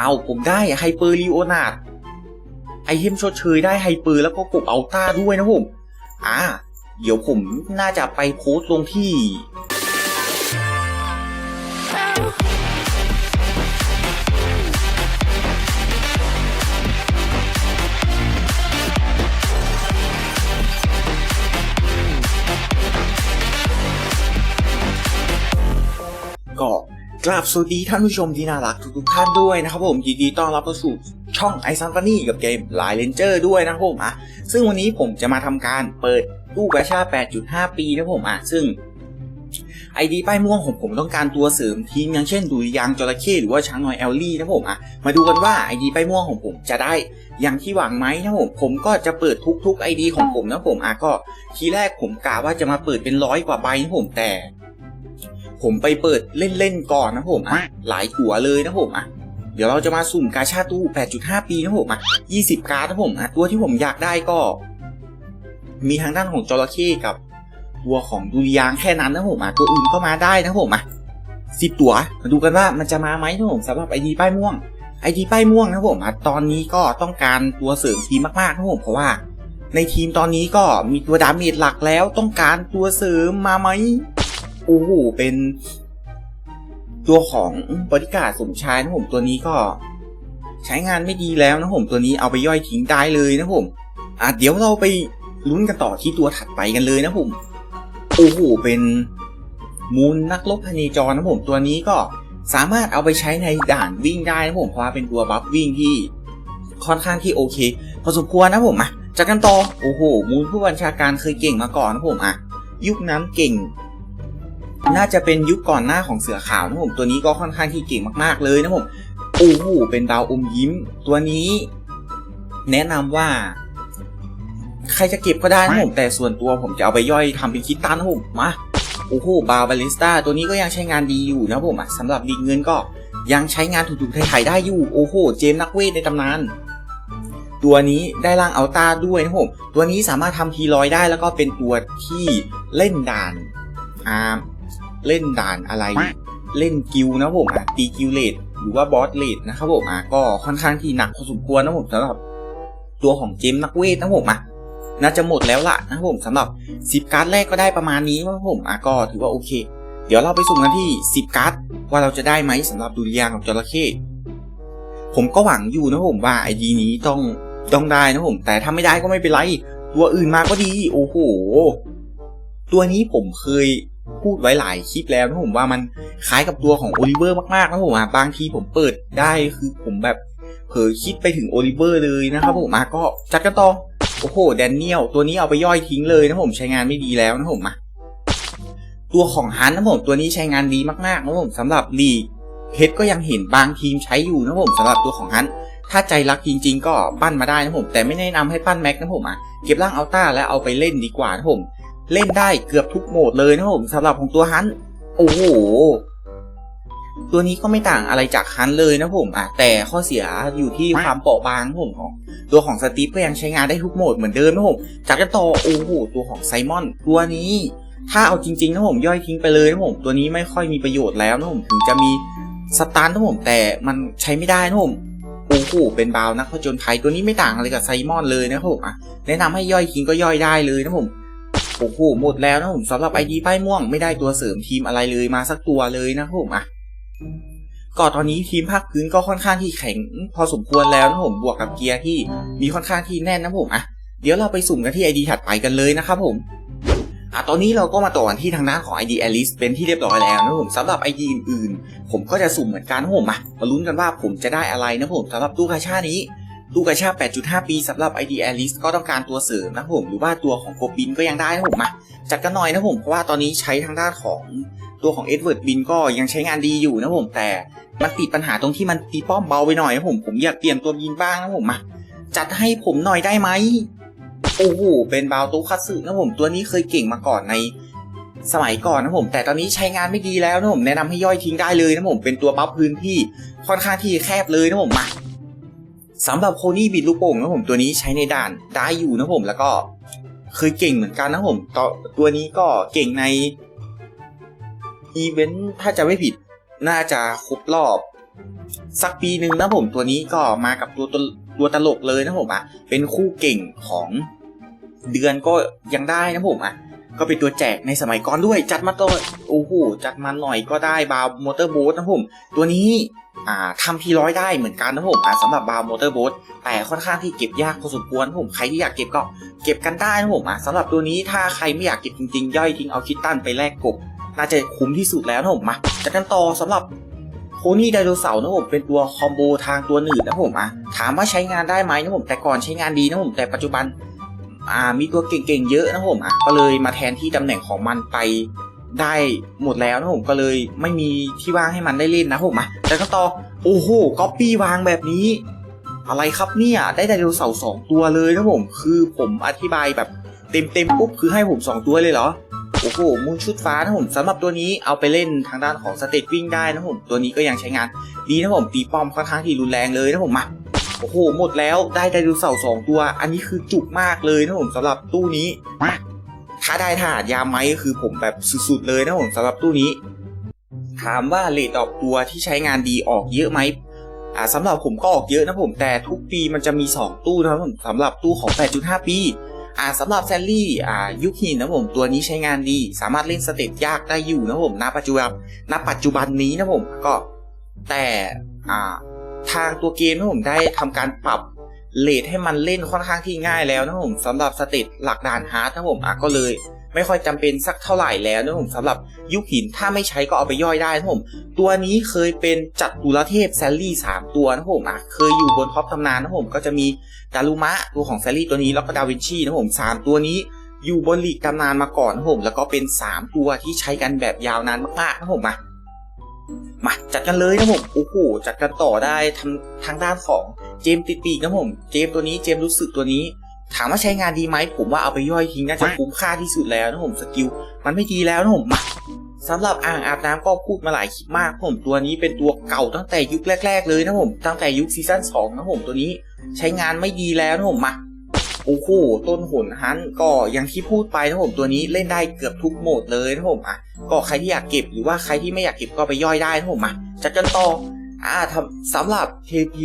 เอาผมได้ไฮเปอร์ลีโอนาดไอเทมชดเชยได้ไฮเปอร์แล้วก็กบอัลต้าด้วยนะผม อ่า เดี๋ยวผมน่าจะไปโพสต์ลงที่ กราบสวัสดีท่านผู้ชมที่น่ารักทุกๆท่านด้วยนะครับผมยินดีต้อนรับเข้าสู่ช่องไอซันฟานี่กับเกมไลายเลนเจอร์ด้วยนะครับผมอะซึ่งวันนี้ผมจะมาทำการเปิดตู้กระชา 8.5 ปีนะครับผมอะซึ่งไอดีป้ายม่วงของผมต้องการตัวเสริมทีมอย่างเช่นดุริยางจระเข้หรือว่าช้างน้อยแอลลี่นะผมอะมาดูกันว่าไอดีป้ายม่วงของผมจะได้อย่างที่หวังไหมนะผมผมก็จะเปิดทุกๆไอดีของผมนะผมอะก็ทีแรกผมกะว่าจะมาเปิดเป็นร้อยกว่าใบนะผมแต่ ผมไปเปิดเล่นๆก่อนนะผมอะหลายหัวเลยนะผมอะเดี๋ยวเราจะมาสุ่มกาชาตู้ 8.5 ปีนะผมอะ20 การ์ดนะผมอะตัวที่ผมอยากได้ก็ มีทางด้านของจระเข้กับตัวของดุยางแค่นั้นนะผมอะตัวอื่นก็มาได้นะผมอะ10ตัวมาดูกันว่ามันจะมาไหมนะผมสำหรับไอดีป้ายม่วงไอดีป้ายม่วงนะผมอะตอนนี้ก็ต้องการตัวเสริมทีมมากๆนะผมเพราะว่า ในทีมตอนนี้ก็มีตัวดาเมจหลักแล้วต้องการตัวเสริมมาไหม โอ้โหเป็นตัวของบริการสมชายนะผมตัวนี้ก็ ใช้งานไม่ดีแล้วนะผมตัวนี้เอาไปย่อยทิ้งได้เลยนะผมอะเดี๋ยวเราไปลุ้นกันต่อที่ตัวถัดไปกันเลยนะผมโอ้โหเป็นมูลนักลบพเนจรนะผมตัวนี้ก็สามารถเอาไปใช้ในด่านวิ่งได้นะผมเพราะว่าเป็นตัวบัฟวิ่งที่ค่อนข้างที่โอเคพอสมควรนะผมอะจากกันต่อโอ้โหมูลผู้บัญชาการเคยเก่งมาก่อนนะผมอะยุคนั้นเก่ง น่าจะเป็นยุคก่อนหน้าของเสือขาวนะผมตัวนี้ก็ค่อนข้างที่เก่งมากๆเลยนะผมโอ้โหเป็นดาวอมยิ้ม ตัวนี้ แนะนำว่า ใครจะเก็บก็ได้นะผมแต่ส่วนตัวผมจะเอาไปย่อยทำเป็นคิดตันนะผมมาโอ้โหบาบาลิสตาตัวนี้ก็ยังใช้งานดีอยู่นะผมอะสำหรับดีเงินก็ยังใช้งานถูกๆไทยๆได้อยู่โอ้โหเจมส์นักเวทในตำนานตัวนี้ได้ร่างอัลต้าด้วยนะผม ตัวนี้สามารถทำทีลอยได้แล้วก็เป็นตัวที่เล่นด่านอ่า เล่นด่านอะไร เล่นกิลนะผมอะตีกิลเลดหรือว่าบอสเลดนะครับผมอะก็ค่อนข้างที่หนักพอสมควรนะผมสำหรับตัวของเจมส์นักเวทนะผมอะน่าจะหมดแล้วล่ะนะผมสำหรับ 10 การ์ดแรกก็ได้ประมาณนี้นะผมอะก็ถือว่าโอเค เดี๋ยวเราไปสุ่มกันที่ 10 การ์ดว่าเราจะได้ไหมสำหรับดุริยางกับจระเข้ผมก็หวังอยู่นะผมว่าไอดีนี้ต้องต้องได้นะผม แต่ถ้าไม่ได้ก็ไม่เป็นไร ตัวอื่นมาก็ดี โอ้โห ตัวนี้ผมเคย พูดไว้หลายคลิปแล้วนะผมว่ามันคล้ายกับตัวของโอลิเวอร์มากๆนะผมอะบางทีผมเปิดได้คือผมแบบเผลอคิดไปถึงโอลิเวอร์เลยนะครับผมอะก็จัดกันต่อโอ้โหแดนเนียลตัวนี้เอาไปย่อยทิ้งเลยนะผมใช้งานไม่ดีแล้วนะผมอะตัวของฮันนะผมตัวนี้ใช้งานดีมากๆนะผมสำหรับลีกเพชรก็ยังเห็นบางทีมใช้อยู่นะผมสำหรับตัวของฮันถ้าใจรักจริง ๆ ก็ปั้นมาได้นะผมแต่ไม่แนะนำให้ปั้นแม็กนะผมอะเก็บร่างอัลต้าแล้วเอาไปเล่นดีกว่านะผม เล่นได้เกือบทุกโหมดเลยนะผมสำหรับของตัวฮันโอ้โหตัวนี้ก็ไม่ต่างอะไรจากฮันเลยนะผมอะแต่ข้อเสียอยู่ที่ความเปราะบางผมของตัวของสตีฟก็ยังใช้งานได้ทุกโหมดเหมือนเดิมนะผมจากกันต่อโอ้โหตัวของไซมอน ตัวนี้ถ้าเอาจริงๆนะผมย่อยทิ้งไปเลยนะผมตัวนี้ไม่ค่อยมีประโยชน์แล้วนะผมถึงจะมีสตาร์นะผมแต่มันใช้ไม่ได้นะผมโอ้โหเป็นบาวนักผจญภัยตัวนี้ไม่ต่างอะไรกับไซมอนเลยนะผมอะแนะนำให้ย่อยทิ้งก็ย่อยได้เลยนะผม โอ้โหหมดแล้วนะผมสำหรับไอดีป้ายม่วงไม่ได้ตัวเสริมทีมอะไรเลยมาสักตัวเลยนะผมอะก็ตอนนี้ทีมภาคพื้นก็ค่อนข้างที่แข็งพอสมควรแล้วนะผมบวกกับเกียร์ที่มีค่อนข้างที่แน่นนะผมอะเดี๋ยวเราไปสุ่มกันที่ไอดีถัดไปกันเลยนะครับผมอะตอนนี้เราก็มาต่อกันที่ทางด้านของ ID Alice เป็นที่เรียบร้อยแล้วนะผมสำหรับ ID อื่นๆ ผมก็จะสุ่มเหมือนกันนะผมอะมาลุ้นกันว่าผมจะได้อะไรนะผมสำหรับตู้กาชานี้ ตู้กระชา8.5 ปีสำหรับ ID Alice ก็ต้องการตัวเสริมนะผม หรือว่าตัวของโกบินก็ยังได้นะผมมาจัดกันหน่อยนะผม เพราะว่าตอนนี้ใช้ทางด้านของตัวของเอ็ดเวิร์ดบินก็ยังใช้งานดีอยู่นะผม แต่มันติดปัญหาตรงที่มันตีป้อมเบาไปหน่อยนะผม ผมอยากเปลี่ยนตัวบินบ้างนะผมมาจัดให้ผมหน่อยได้ไหม โอ้โห เป็นบาวโตคัตสึนะผม ตัวนี้เคยเก่งมาก่อนในสมัยก่อนนะผม แต่ตอนนี้ใช้งานไม่ดีแล้วนะผม แนะนำให้ย่อยทิ้งได้เลยนะผม เป็นตัวบัฟพื้นที่ค่อนข้างที่แคบเลยนะผมมา สำหรับโคนี่บิดลูกโป่งนะผมตัวนี้ใช้ในด่านได้อยู่นะผมแล้วก็เคยเก่งเหมือนกันนะผมตตัวนี้ก็เก่งในอีเวนต์ถ้าจะไม่ผิดน่าจะครบรอบ สักปีหนึ่งนะผมตัวนี้ก็มากับตัวตัวตัวตลกเลยนะผมอะเป็นคู่เก่งของเดือนก็ยังได้นะผมอะก็เป็นตัวแจกในสมัยก่อนด้วยจัดมาตัวโอ้โหจัดมาหน่อยก็ได้บาวมอเตอร์โบ๊ทนะผม ตัวนี้ ทำพีร้อยได้เหมือนกันนะผมสำหรับบาวมอเตอร์โบ๊ทแต่ค่อนข้างที่เก็บยากพอสมควรผมใครที่อยากเก็บก็เก็บกันได้นะผมสำหรับตัวนี้ถ้าใครไม่อยากเก็บจริงๆ ย่อยทิ้งเอาคิตตันไปแลกกบน่าจะคุ้มที่สุดแล้วนะผมมาจากกันต่อสำหรับโพนี่ไดโนเสาร์นะผมเป็นตัวคอมโบทางตัวหนืดนะผมอะถามว่าใช้งานได้ไหมนะผมแต่ก่อนใช้งานดีนะผมแต่ปัจจุบันอ่ามีตัวเก่งๆเยอะนะผมอะก็เลยมาแทนที่ตำแหน่งของมันไป ได้หมดแล้วนะผมก็เลยไม่มีที่ว่างให้มันได้เล่นนะผมอะจากกันต่อโอ้โหก๊อปปี้วางแบบนี้ อะไรครับเนี่ยได้ไดโนเสาร์สองตัวเลยนะผมคือผมอธิบายแบบเต็มๆปุ๊บคือให้ผมสองตัวเลยเหรอโอ้โหมูลชุดฟ้านะผมสำหรับตัวนี้เอาไปเล่นทางด้านของสเตตวิ่งได้นะผมตัวนี้ก็ยังใช้งาน ดีนะผมตีป้อมค่อนข้างที่รุนแรงเลยนะผมมาโอ้โหหมดแล้วได้ไดโนเสาร์สองตัว อันนี้คือจุกมากเลยนะผมสำหรับตู้นี้มา ถ้าได้ถาดยามไหมก็คือผมแบบสุดๆเลยนะผมสำหรับตู้นี้ ถามว่าเลทออกตัวที่ใช้งานดีออกเยอะไหมอ่าสำหรับผมก็ออกเยอะนะผมแต่ทุกปีมันจะมี 2 ตู้นะผมสำหรับตู้ของ 8.5 ปีอ่าสำหรับแซลลี่อ่ายุคหินนะผมตัวนี้ใช้งานดี สามารถเล่นสเตจยากได้อยู่นะผมณปัจจุบันณปัจจุบันนี้นะผมก็แต่อ่าทางตัวเกมนะผมได้ทำการปรับ เลทให้มันเล่นค่อนข้างที่ง่ายแล้วนะผมสำหรับสเตจหลักด่านฮาร์ดนะผมอะก็เลย ไม่ค่อยจำเป็นสักเท่าไหร่แล้วนะผมสำหรับยุคหินถ้าไม่ใช้ก็เอาไปย่อยได้นะผมตัวนี้เคยเป็นจัดตุลเทพแซลลี่สามตัวนะผมอะเคยอยู่บนท็อปตำนานนะผมก็จะมีดารุมะตัวของแซลลี่ตัวนี้แล้วก็ดาวินชีนะผมสามตัวนี้อยู่บนหลีกตำนานมาก่อนนะผมแล้วก็เป็นสามตัวที่ใช้กันแบบยาวนานมากๆนะผมมามาจัดกันเลยนะผมโอ้โหจัดกันต่อได้ทางทางด้านของ เจมส์ติดปีกนะผม เจมส์ตัวนี้เจมส์รู้สึกตัวนี้ ถามว่าใช้งานดีไหมผมว่าเอาไปย่อยทิ้งน่าจะคุ้มค่าที่สุดแล้วนะผมสกิลมันไม่ดีแล้วนะผมมาสำหรับอ่างอาบน้ำก็พูดมาหลายคลิปมากผมตัวนี้เป็นตัวเก่าตั้งแต่ยุคแรก ๆ เลยนะผมตั้งแต่ยุคซีซั่น2นะผมตัวนี้ใช้งานไม่ดีแล้วนะผมมาโอ้โหต้นหนฮันก็อย่างที่พูดไปนะผมตัวนี้เล่นได้เกือบทุกโหมดเลยนะผมอะก็ใครที่อยากเก็บหรือว่าใครที่ไม่อยากเก็บก็ไปย่อยได้นะผมมาจัดกันต่ออ่าทำสำหรับ KP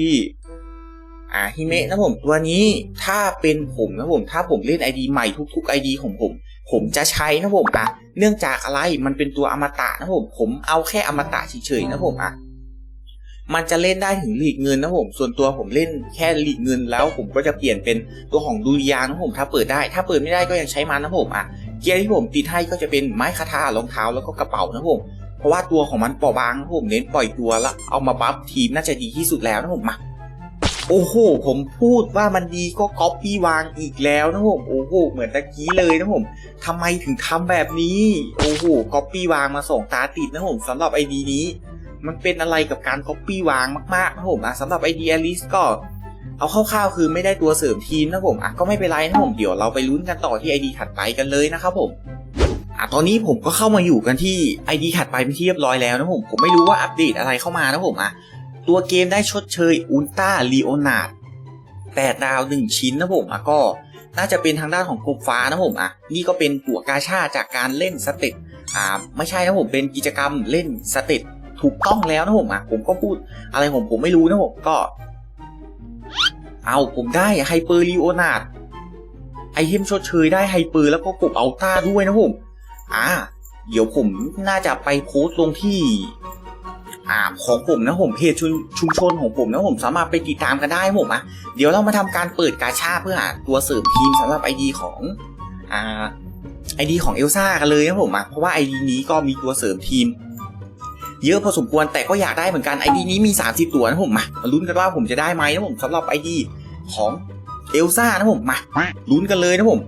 อ่าฮิเมะนะผมตัวนี้ถ้าเป็นผมนะผมถ้าผมเล่น ID ใหม่ทุกๆ ID ของผม ผมจะใช้นะผมอะเนื่องจากอะไรมันเป็นตัวอมตะนะผม ผมเอาแค่อมตะเฉยๆนะผมอะมันจะเล่นได้ถึงลีกเงินนะผม ส่วนตัวผมเล่นแค่ลีกเงินแล้วผมก็จะเปลี่ยนเป็นตัวของดูริยางนะผม ถ้าเปิดได้ ถ้าเปิดไม่ได้ก็ยังใช้มันนะผมอะ เกียร์ที่ผมติดให้ก็จะเป็นไม้คาถารองเท้าแล้วก็กระเป๋านะผม เพราะว่าตัวของมันเปราะบางนะผมเน้นปล่อยตัวแล้วเอามาบัฟทีมน่าจะดีที่สุดแล้วนะผมมา โอ้โห ผมพูดว่ามันดีก็ก๊อปปี้วางอีกแล้วนะผมโอ้โห เหมือนตะกี้เลยนะผมทำไมถึงทำแบบนี้ โอ้โหก๊อปปี้วางมาส่งตาติดนะผมสำหรับไอดีนี้ มันเป็นอะไรกับการก๊อปปี้วางมากๆนะผมอะสำหรับไอดีอลิสก็เอาคร่าวๆคือไม่ได้ตัวเสริมทีมนะผมอะก็ไม่เป็นไรนะผมเดี๋ยวเราไปลุ้นกันต่อที่ไอดีถัดไปกันเลยนะครับผมอะตอนนี้ผมก็เข้ามาอยู่กันที่ไอดีถัดไปเป็นที่เรียบร้อยแล้วนะผม ผมไม่รู้ว่าอัปเดตอะไรเข้ามานะผมอะ ตัวเกมได้ชดเชยอุลตร้าลีโอนาร์ดแปดดาวหนึ่งชิ้นนะผมอะก็น่าจะเป็นทางด้านของกลุ่มฟ้านะผมอะนี่ก็เป็นตัวกาชาจากการเล่นสเต็ปอ่าไม่ใช่นะผมเป็นกิจกรรมเล่นสเต็ปถูกต้องแล้วนะผมอะผมก็พูดอะไรผมผมไม่รู้นะผมก็ เอาผมได้ไฮเปอร์ลีโอนาร์ดไอเทมชดเชยได้ไฮเปอร์แล้วก็กุบอัลต้าด้วยนะผมอ่าเดี๋ยวผมน่าจะไปโพสต์ลงที่ อ่าของผมนะผมเพจชุมชนของผมนะผมสามารถไปติดตามกันได้นะผมอะเดี๋ยวเรามาทำการเปิดกาชาเพื่อหาตัวเสริมทีมสำหรับไอดีของอ่าไอดีของเอลซ่ากันเลยนะผมอะเพราะว่าไอดีนี้ก็มีตัวเสริมทีม เยอะพอสมควรแต่ก็อยากได้เหมือนกันไอดีนี้มี 30 ตัวนะผมมาลุ้นกันว่าผมจะได้ไหมนะผมสำหรับไอดีของเอลซ่านะผมมาลุ้นกันเลยนะผม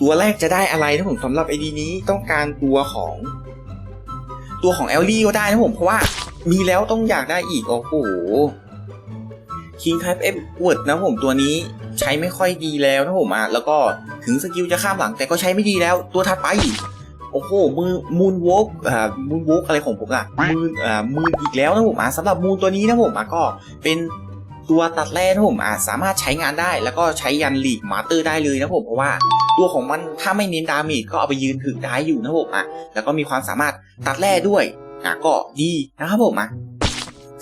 ตัวแรกจะได้อะไรนะผมสำหรับไอดีนี้ต้องการตัวของ ตัวของแอลลี่ก็ได้นะผม เพราะว่ามีแล้วต้องอยากได้อีก โอ้โห King Type F Word นะผมตัวนี้ใช้ไม่ค่อยดีแล้วนะผมอะแล้วก็ถึงสกิลจะข้ามหลังแต่ก็ใช้ไม่ดีแล้วตัวถัดไป โอ้โหมือมูนวอล์กอ่ามูนวอล์กอะไรของผมอะมืออ่ามืออีกแล้วนะผมอะสำหรับมูนตัวนี้นะผมอะก็เป็น ตัวตัดแร่นะผมอะสามารถใช้งานได้ แล้วก็ใช้ยันลีกมาเตอร์ได้เลยนะผมเพราะว่าตัวของมันถ้าไม่เน้นดาเมจก็เอาไปยืนถือได้อยู่นะผมอะแล้วก็มีความสามารถตัดแร่ด้วยอะก็ดีนะครับผมอะ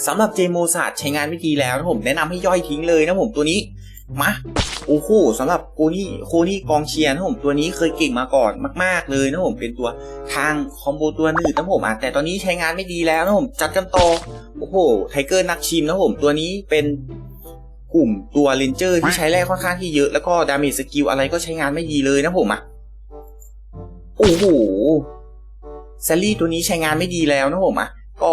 สำหรับเจโมซาดใช้งานไม่ดีแล้วนะผมแนะนำให้ย่อยทิ้งเลยนะผมตัวนี้มา โอ้โหสำหรับโคนี่โคนี่กองเชียร์นะผมตัวนี้เคยเก่งมาก่อนมาก ๆเลยนะผมเป็นตัวทางคอมโบตัวหนืดนะผมอะแต่ตอนนี้ใช้งานไม่ดีแล้วนะผมจัดกันต่อโอ้โหไทเกอร์นักชิมนะผมตัวนี้เป็นกลุ่มตัวเลนเจอร์ที่ใช้แร่ค่อนข้างที่เยอะแล้วก็ดาเมจสกิลอะไรก็ใช้งานไม่ดีเลยนะผมอะโอ้โหแซลลี่ตัวนี้ใช้งานไม่ดีแล้วนะผมอะก็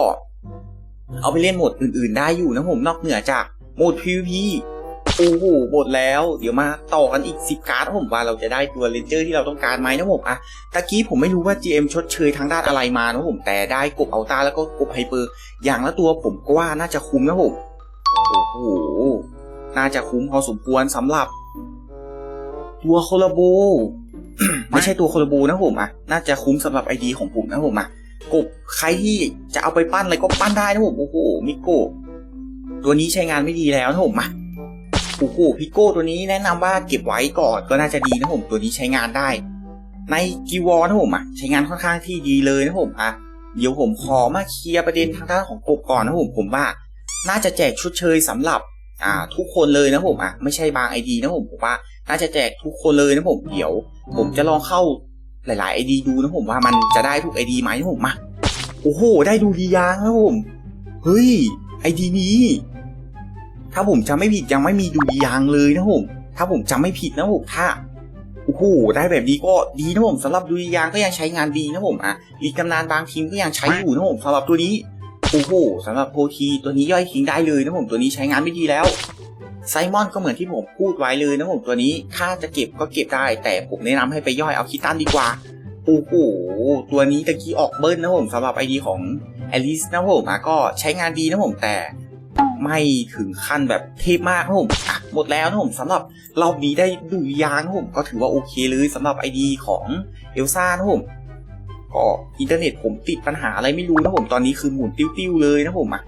เอาไปเล่นโหมดอื่น ๆ ได้อยู่นะผมนอกเหนือจากโหมด PVP โอ้โหหมดแล้ว เดี๋ยวมาต่อกันอีก 10 การ์ดนะผมว่าเราจะได้ตัวเลนเจอร์ที่เราต้องการไหมนะผมอะตะกี้ผมไม่รู้ว่า GM ชดเชยทางด้านอะไรมานะผมแต่ได้กบเอาตาแล้วก็กบไฮเปอร์อย่างละตัวผมก็ว่าน่าจะคุ้มนะผมโอ้โหน่าจะคุ้มพอสมควรสำหรับ ตัวโคลาโบไม่ใช่ตัวโคลาโบนะผมอะน่าจะคุ้มสำหรับไอดีของผมนะผมอะกบใครที่จะเอาไปปั้นอะไรก็ปั้นได้นะผมโอ้โหมิโกตัวนี้ใช้งานไม่ดีแล้วนะผมมา โอ้โหพิโก้ตัวนี้แนะนำว่าเก็บไว้ก่อนก็น่าจะดีนะผมตัวนี้ใช้งานได้ ในกีวอนะผมอะใช้งานค่อนข้างที่ดีเลยนะผมอะเดี๋ยวผมขอมาเคลียร์ประเด็นทางด้านของกบก่อนนะผมผมว่า น่าจะแจกชุดเชยสำหรับอ่าทุกคนเลยนะผมอะไม่ใช่บางไอดีนะผมผมว่า น่าจะแจกทุกคนเลยนะผมเดี๋ยว ผมจะลองเข้าหลายๆไอดีดูนะผมว่ามันจะได้ทุกไอดีไหมนะผมมาโอ้โห ได้ดูดียางนะผม เฮ้ยไอดีนี้ ถ้าผมจำไม่ผิดยังไม่มีดูดียางเลยนะผมถ้าผมจำไม่ผิดนะผมถ้าโอ้โหได้แบบนี้ก็ดีนะผมสำหรับดูดียางก็ยังใช้งานดีนะผมอะลีกกำนานบางทีมก็ยังใช้อยู่นะผมสำหรับตัวนี้โอ้โหสำหรับโพทีตัวนี้ย่อยทิ้งได้เลยนะผมตัวนี้ใช้งานไม่ดีแล้วไซมอนก็เหมือนที่ผมพูดไว้เลยนะผมตัวนี้ถ้าจะเก็บก็เก็บได้ แต่ผมแนะนำให้ไปย่อยเอาคิตันดีกว่าโอ้โหตัวนี้ตะกี้ออกเบิ้ลนะผมสำหรับไอดีของแอลิสนะผมอะก็ใช้งานดีนะผมแต่ ไม่ถึงขั้นแบบเทพมากนะผมอะหมดแล้วนะผมสำหรับรอบนี้ได้ดูยางนะผมก็ถือว่าโอเคเลยสำหรับไอดีของเอลซ่านะผมก็อินเทอร์เน็ตผมติดปัญหาอะไรไม่รู้นะผมตอนนี้คือหมุนติ้วๆเลยนะผมอะ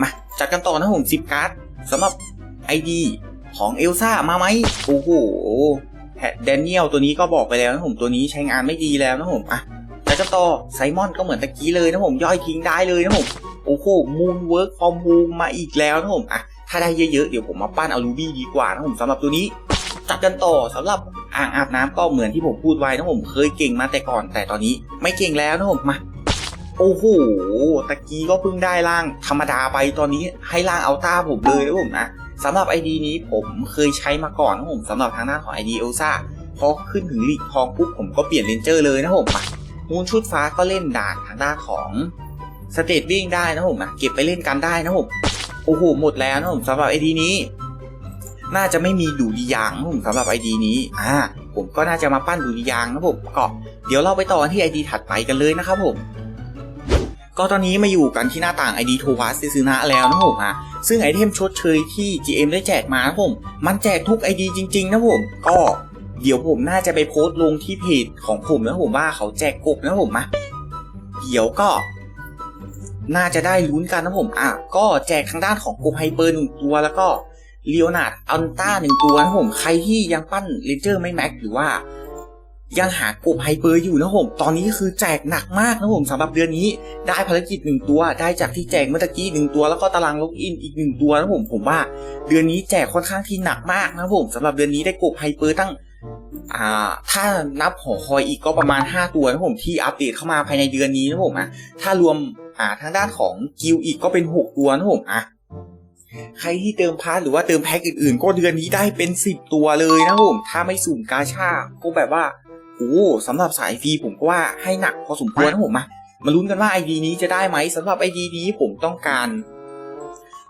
มาจัดกันต่อนะผมสิบการ์ดสำหรับไอดีของเอลซ่ามาไหมโอ้โหแดเนียลตัวนี้ก็บอกไปแล้วนะผมตัวนี้ใช้งานไม่ดีแล้วนะผมอะ แล้วก็ต่อไซมอนก็เหมือนตะกี้เลยนะผมย่อยทิ้งได้เลยนะผมโอ้โหมูนเวิร์กฟอร์มมูมาอีกแล้วนะผมอะถ้าได้เยอะๆ เดี๋ยวผมมาปั้นเอารูบี้ดีกว่านะผมสำหรับตัวนี้จัดกันต่อสำหรับอ่างอาบน้ำก็เหมือนที่ผมพูดไว้นะผมเคยเก่งมาแต่ก่อนแต่ตอนนี้ ไม่เก่งแล้วนะผมมาโอ้โหตะกี้ก็เพิ่งได้ร่างธรรมดาไปตอนนี้ให้ร่างเอาต้าผมเลยนะผมนะสำหรับ ID นี้ผมเคยใช้มาก่อนนะผมสำหรับทางด้านของ ID เอลซ่าพอขึ้นถึงลีกทองปุ๊บผมก็เปลี่ยนเลนเจอร์เลยนะผมมู มูนชุดฟ้าก็เล่นด่านทางด้านของสเตตวิ่งได้นะผมนะเก็บไปเล่นกันได้นะผมโอ้โหหมดแล้วนะผมสำหรับ ID นี้ น่าจะไม่มีดูดียางนะผมสำหรับ ID นี้อ่าผมก็น่าจะมาปั้นดูดียางนะผมก็เดี๋ยวเราไปต่อที่ ID ถัดไปกันเลยนะครับผมก็ตอนนี้มาอยู่กันที่หน้าต่าง ID โทวัสซินะแล้วนะผมอะซึ่งไอเทมชดเชยที่ GM ได้แจกมานะผม มันแจกทุก ID จริง ๆ นะผม ก็ เดี๋ยวผมน่าจะไปโพสต์ลงที่เพจของผมนะผมว่าเขาแจกกบนะผมอะเดี๋ยวก็ น่าจะได้ลุ้นกันนะผมอะก็แจกทางด้านของกบไฮเปอร์หนึ่งตัวแล้วก็เลียวนาร์ดอัลต้าหนึ่งตัวนะผมใครที่ยังปั้นเลนเจอร์ไม่แม็กหรือว่า ยังหากบไฮเปอร์อยู่นะผมตอนนี้คือแจกหนักมากนะผมสำหรับเดือนนี้ ได้ภารกิจหนึ่งตัว ได้จากที่แจกเมื่อกี้หนึ่งตัว แล้วก็ตารางล็อกอินอีกหนึ่งตัวนะผมผมว่า เดือนนี้แจกค่อนข้างที่หนักมากนะผมสำหรับเดือนนี้ได้กบไฮเปอร์ตั้ง อ่าถ้านับหอคอยอีกก็ประมาณ 5 ตัวนะผมที่อัปเดตเข้ามาภายในเดือนนี้นะผมอะถ้ารวมอ่าทางด้านของกิลอีกก็เป็น 6 ตัวนะผมอะใครที่เติมพาร์ทหรือว่าเติมแพ็กอื่นๆ ก็เดือนนี้ได้เป็น 10 ตัวเลยนะผมถ้าไม่สุ่มกาชาก็แบบว่าโอ้สำหรับสายฟรีผมก็ว่าให้หนักพอสมควรนะผมมามาลุ้นกันว่าไอดีนี้จะได้ไหมสำหรับไอดีนี้ผมต้องการ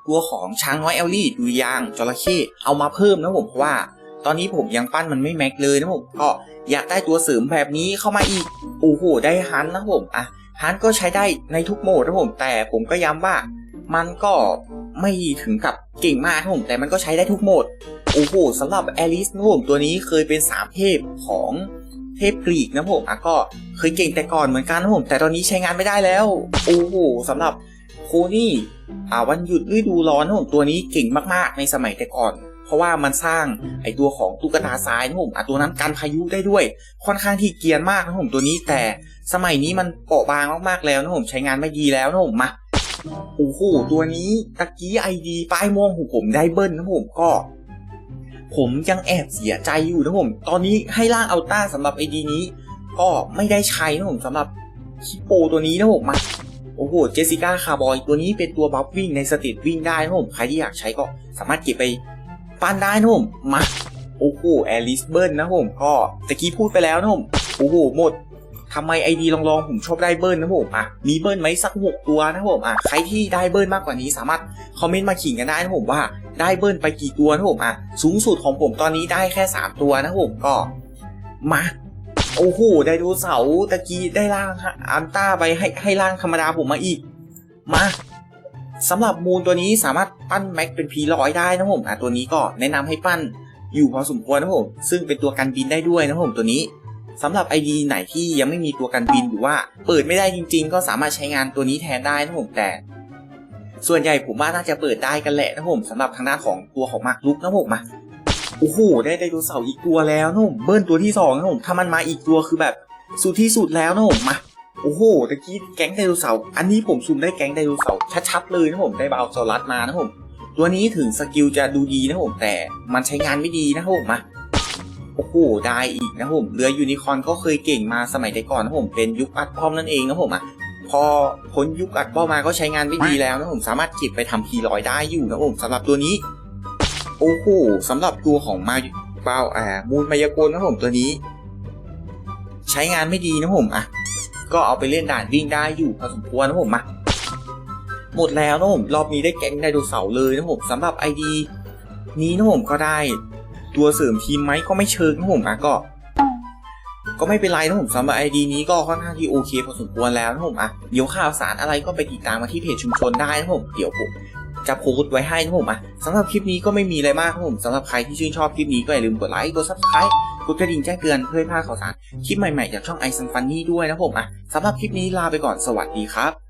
ตัวของช้างน้อยเอลลี่ดูยางจระเข้เอามาเพิ่มนะผมเพราะว่า ตอนนี้ผมยังปั้นมันไม่แม็กเลยนะผมก็อยากได้ตัวเสริมแบบนี้เข้ามาอีกโอ้โหได้ฮันนะผมอะฮันก็ใช้ได้ในทุกโหมดนะผมแต่ผมก็ย้ำว่า มันก็ไม่ถึงกับเก่งมากนะผมแต่มันก็ใช้ได้ทุกโหมดโอ้โหสำหรับแอลิสนะผมตัวนี้เคยเป็นสามเทพของเทพกรีกนะผมอะก็เคยเก่งแต่ก่อนเหมือนกันนะผมแต่ตอนนี้ใช้งานไม่ได้แล้วโอ้โหสำหรับโคนี่อ่าวันหยุดฤดูร้อนนะผมตัวนี้เก่งมากๆในสมัยแต่ก่อน เพราะว่ามันสร้างไอตัวของตุ๊กตาทรายนะผมอะตัวนั้นกันพายุได้ด้วย ค่อนข้างที่เกียนมากนะผมตัวนี้แต่สมัยนี้มันเปราะบางมากๆแล้วนะผมใช้งานไม่ดีแล้วนะผมมาโอ้โหตัวนี้ตะกี้ไอดีป้ายม่วงของผมได้เบิ้ลนะผมก็ ผมยังแอบเสียใจอยู่นะผมตอนนี้ให้ล่างอัลต้าสำหรับไอดีนี้ ก็ไม่ได้ใช้นะผมสำหรับคิปโปตัวนี้นะผมมาโอ้โห เจสสิก้าคาร์บอย ตัวนี้เป็นตัวบัฟวิ่งในสตรีทวิ่งได้นะผม ใครที่อยากใช้ก็สามารถเก็บไป ปั้นได้นะผมมาโอ้โหแอลิสเบิร์นนะผมก็ตะกี้พูดไปแล้วนะผมโอ้โหหมดทำไมไอดีลองๆผมชอบได้เบิร์นนะผมอะมีเบิร์นไหมสักหกตัวนะผมอะใครที่ได้เบิร์นมากกว่านี้สามารถคอมเมนต์มาขิงกันได้นะผมว่าได้เบิร์นไปกี่ตัวนะผมอะสูงสุดของผมตอนนี้ได้แค่สามตัวนะผมก็มาโอ้โหไดโนเสาร์ตะกี้ได้ร่างอันต้าไปให้ให้ร่างธรรมดาผมมาอีก มา สำหรับมูลตัวนี้สามารถปั้นแม็กเป็นพีร้อยได้นะผมอะตัวนี้ก็แนะนำให้ปั้นอยู่พอสมควรนะผมซึ่งเป็นตัวกันบินได้ด้วยนะผมตัวนี้สำหรับ ID ไหนที่ยังไม่มีตัวกันบินหรือว่าเปิดไม่ได้จริง ๆ ก็สามารถใช้งานตัวนี้แทนได้นะผมแต่ ส่วนใหญ่ผมว่าน่าจะเปิดได้กันแหละนะผมสำหรับทางด้านของตัวของมาร์คลุกนะผมมาโอ้โหได้ไดโนเสาร์อีกตัวแล้วนะผมเบิ้ลตัวที่สองนะผมถ้ามันมาอีกตัวคือแบบสุดที่สุดแล้วนะผมมา โอ้โหตะกี้แก๊งไดโนเสาร์อันนี้ผมซูมได้แก๊งไดโนเสาร์ชัดๆเลยนะผมได้บาลซอรัสมานะผมตัวนี้ถึงสกิลจะดูดีนะผมแต่มันใช้งานไม่ดีนะผมมาโอ้โหได้อีกนะผมเรือยูนิคอนก็เคยเก่งมาสมัยแต่ก่อนนะผมเป็นยุคอัดป้อมนั่นเองนะผมอะพอพ้นยุคอัดป้อมมาก็ใช้งานไม่ดีแล้วนะผมสามารถเก็บไปทำพีลอยได้อยู่นะผมสำหรับตัวนี้ โอ้โหสำหรับตัวของมาเปาอ่ามูลมายากลนะผมตัวนี้ ใช้งานไม่ดีนะผมอะ ก็เอาไปเล่นด่านวิ่งได้อยู่พอสมควรนะผมมาหมดแล้วนะผมรอบนี้ได้แก๊งไดโนเสาร์เลยนะผมสำหรับไอดีนี้นะผมก็ได้ ตัวเสริมทีมไหมก็ไม่เชิงนะผมอะก็ ก็ไม่เป็นไรนะผมสำหรับไอดีนี้ก็ค่อนข้างที่โอเคพอสมควรแล้วนะผมอะเดี๋ยวข่าวสารอะไรก็ไปติดตามมาที่เพจชุมชนได้นะผมเดี๋ยวผมจะโพสต์ไว้ให้นะผมอะสำหรับคลิปนี้ก็ไม่มีอะไรมากนะผมสำหรับใครที่ชื่นชอบคลิปนี้ก็อย่าลืมกดไลค์กดซับสไครต์ กดกระดิ่งแจ้งเตือนเพื่อให้พลาดข่าวสารคลิปใหม่ๆจากช่องไอซันฟันนี่ด้วยนะผมอะสำหรับคลิปนี้ลาไปก่อนสวัสดีครับ